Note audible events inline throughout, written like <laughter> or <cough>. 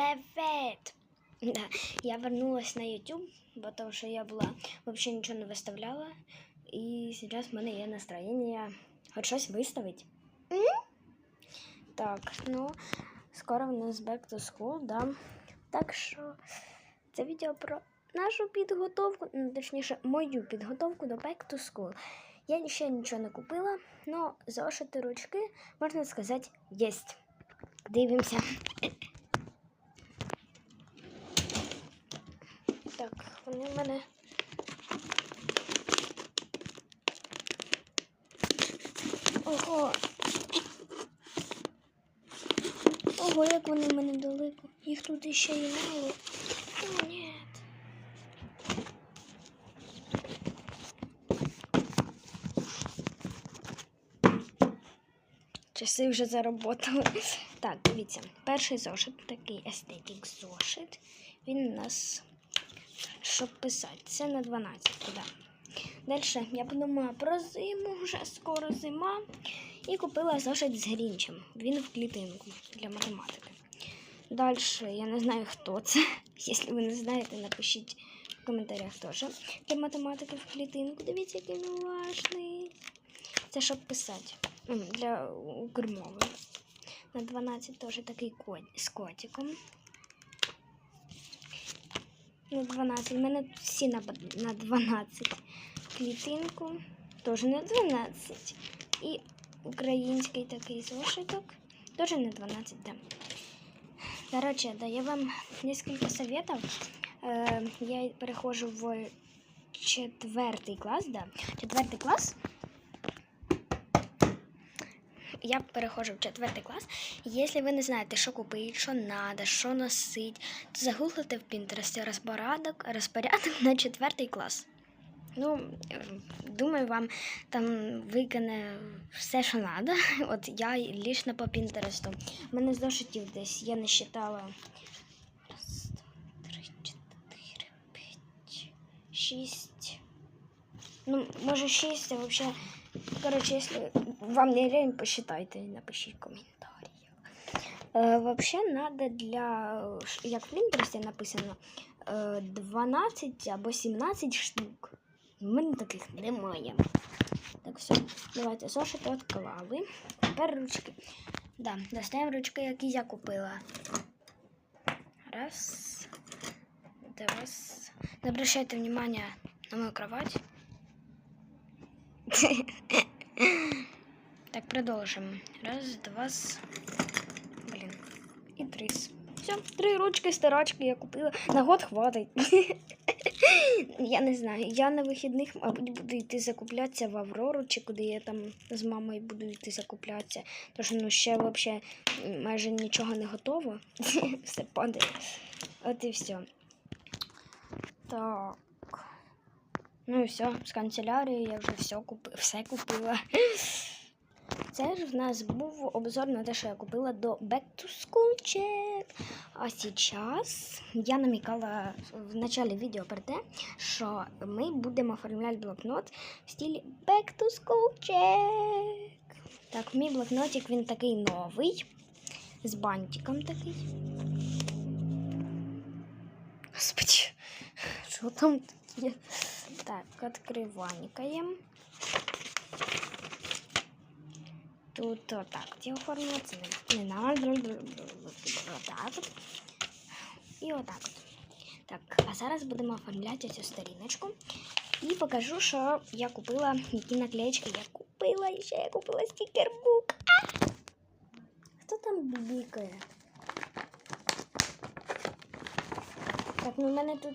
Привет! Да, я вернулась на YouTube, потому что я была вообще ничего не выставляла. И сейчас в мене є настроєння хоч щось виставити. Так, ну, скоро в нас back to school, да. Так що це відео про нашу підготовку, ну, точніше, мою підготовку до back to school. Я ще нічого не купила, але зошити ручки, можна сказати, єсть. Дивимося. Так, вони в мене. Ого. Ого, як вони мене далеко. Їх тут іще і мало. О, ні. Часи вже заработали. Так, дивіться, перший зошит, такий естетик зошит. Він у нас, щоб писати, це на 12, да. Далі я подумала про зиму, вже скоро зима. І купила зошит з грінчем. Він в клітинку для математики. Далі я не знаю, хто це. <laughs> Якщо ви не знаєте, напишіть в коментарях теж. Для математики в клітинку. Дивіться, який він уважний. Це щоб писати. Для укрмови. На 12 теж такий кот з котиком. На 12. У мене тут всі на, на 12. Клітинку. Теж на 12. І український такий зошиток. Теж на 12, да. Короче, даю вам несколько советов. Е, я перехожу в четвертий клас, да. Четвертий клас. Я переходжу в четвертий клас. Якщо ви не знаєте, що купити, що треба, що носити, то загуглите в Пінтересті розпорядок, розпорядок на четвертий клас. Ну, е, думаю, вам там викине все, що треба. <laughs> От я лічно по Пінтересту. У мене зошитів десь, я не считала. Раз, два, три, чотири, п'ять, шість. Ну, може, шість, а взагалі. Короче, если вам не лень, посчитайте и напишіть в коментарях. Е, вообще надо для, як в Pinterest написано, е, 12 або 17 штук. У таких немає. Так, все. Давайте зошити відклали. Тепер ручки. Да, достаємо ручки, які я купила. Раз. Два. Не обращайте внимания на мою кровать. Так, продолжим. Раз, два, блин, и три. Все, три ручки, стирачки я купила. На год хватить. <laughs> Я не знаю. Я на вихідних, мабуть, буду йти закуплятися в Аврору, чи куди я там з мамою буду йти закуплятися. Тож ну ще взагалі майже нічого не готово. <laughs> Все падає. От і все. Так. Ну і все, з канцелярії я вже все, купи... все купила. Це ж в нас був обзор на те, що я купила до Back to School Check. А зараз я намікала в началі відео про те, що ми будемо оформляти блокнот в стилі Back to School Check. Так, мій блокнотик він такий новий, з бантиком такий. Господи, що там таке? Так, відкриванькаємо. Тут отак от я оформила, це не, не надо. Отак от. І отак от. Так, а зараз будемо оформляти цю сторіночку. І покажу, що я купила, які наклеєчки я купила. І ще я купила стікербук. А! Хто там бібікає? Так, ну в мене тут.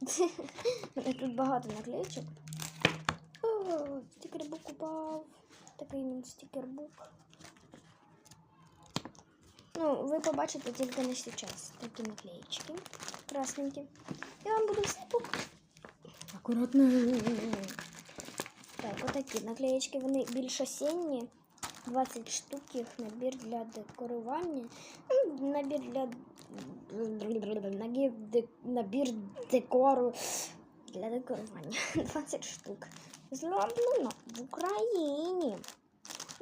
<laughs> У мене тут багато наклеєчок. О, стікербук упав. Такий він стікербук. Ну, ви побачите тільки не зараз. Такі наклеїчки красненькі. Я вам буду все пок... Акуратно. Так, отакі наклеїчки, вони більш осінні. 20 штук їх набір для декорування. Ну, Набір для набір, де- набір декору для декорування. <laughs> 20 штук. Зроблено в Україні.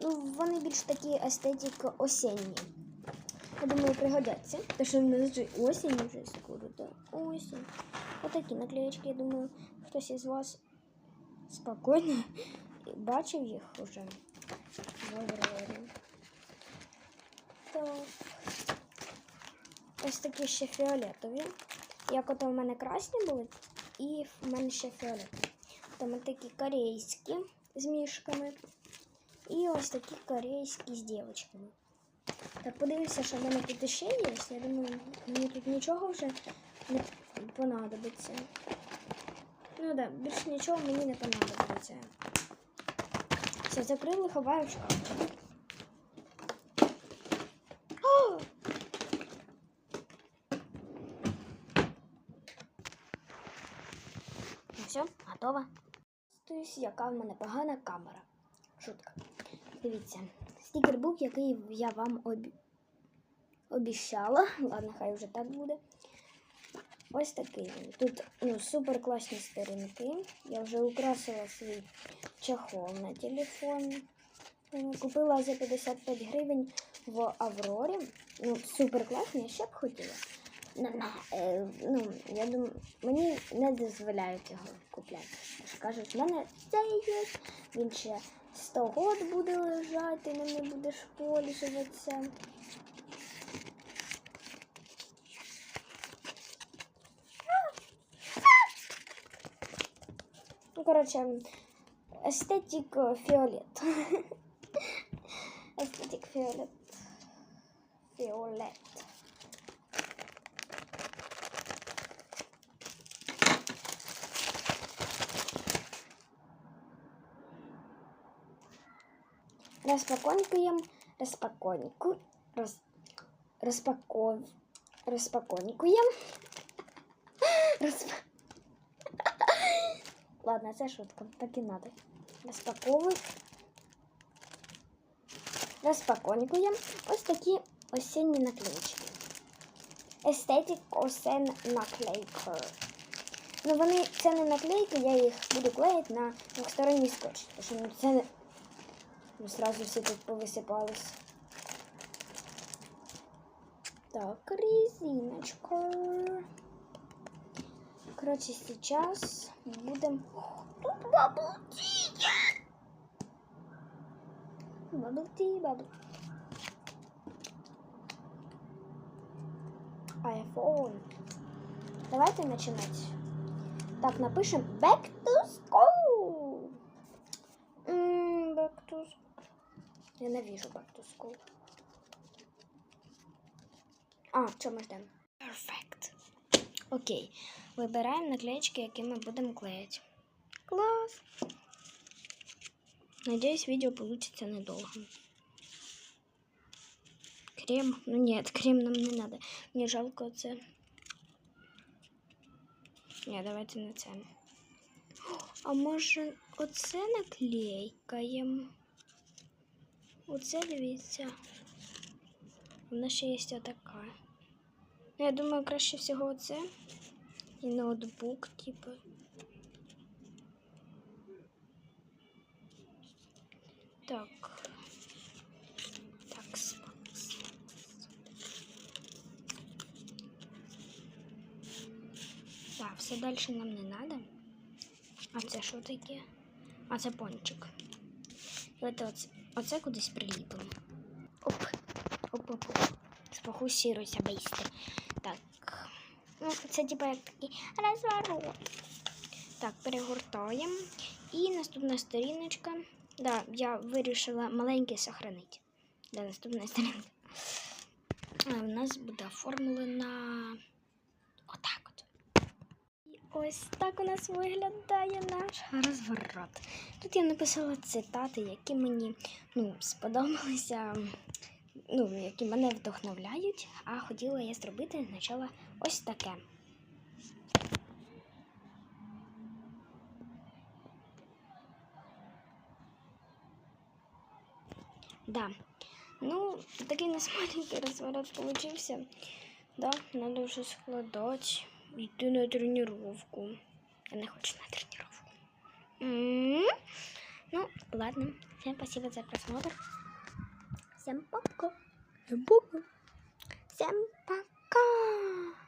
Ну, вони більш такі естетик осінні. Я думаю, пригодяться. Тому що в нас же осінь вже скоро, да. Осінь. Отакі наклеєчки, я думаю, хтось із вас спокійно бачив їх уже Так. Ось такі ще фіолетові. Як ото в мене красні були, і в мене ще фіолетові. Там такі корейські з мішками. І ось такі корейські з дівчатками. Так, подивимося, що в мене тут ще є. Я думаю, мені тут нічого вже не понадобиться. Ну да, більше нічого мені не понадобиться. Все, закрили, ховаю в шкаф. О! Ну все, готово. Тобто, яка в мене погана камера. Шутка. Дивіться, стікербук, який я вам обі... обіщала. Ладно, хай вже так буде. Ось такий він. Тут ну, супер класні сторінки. Я вже украсила свій чехол на телефон. Купила за 55 гривень в Аврорі. Ну, супер класний, ще б хотіла. Е, ну, я думаю, мені не дозволяють його купляти. Кажуть, в мене це є, він ще 100 год буде лежати, ним не будеш пользуватися. Ну, коротше, естетик фіолет. <laughs> Естетик фіолет. Фіолет. Розпаконькуємо, розпаконьку, роз, розпаков, розпаконькуємо. <laughs> Розп... <laughs> Ладно, це шутка, так і надо. Розпаковуємо. Розпаконькуємо. Ось такі осінні наклеїчки. Естетик осен наклейка. Ну, вони це не наклейки, я їх буду клеїти на двосторонній скотч. Тому що це не- Ну, сразу все тут повысыпалось. Так, резиночка. Короче, сейчас будем... Тут баблти! Баблти, бабл. Айфон. Давайте начинать. Так, напишем back to school. Ненавижу back to school. А, що ми ждемо? Perfect. Окей. Вибираємо наклеечки, які ми будемо клеїти. Клас. Надеюсь, видео получится недолго. Крем. Ну нет, <laughs> крем нам не надо. Мені жалко оце. Ні, давайте на це. А може оце наклейкаємо? Оце дивіться. Вона ще є отака. Ну, я думаю, краще всього оце. І ноутбук, типу. Так. Так. Так, все дальше нам не надо. А це що таке? А це пончик. Давайте оце, оце кудись приліпимо. Оп. Оп, оп, оп. Сфокусируйся быстро. Так. Ну, це типа як такий розворот. Так, перегортаємо. І наступна сторіночка. Да, я вирішила маленьке сохранити. Для наступної сторінки. У нас буде оформлена отак Ось так у нас виглядає наш розворот. Тут я написала цитати, які мені ну, сподобалися, ну, які мене вдохновляють, а хотіла я зробити спочатку ось таке. Да. Ну, такий у нас маленький розворот получився. Да, надо вже складати. Йти на тренировку. Она хочет на тренировку. М. Ну, ладно. Всем спасибо за просмотр. Всем пока. Всем пока. Всем пока!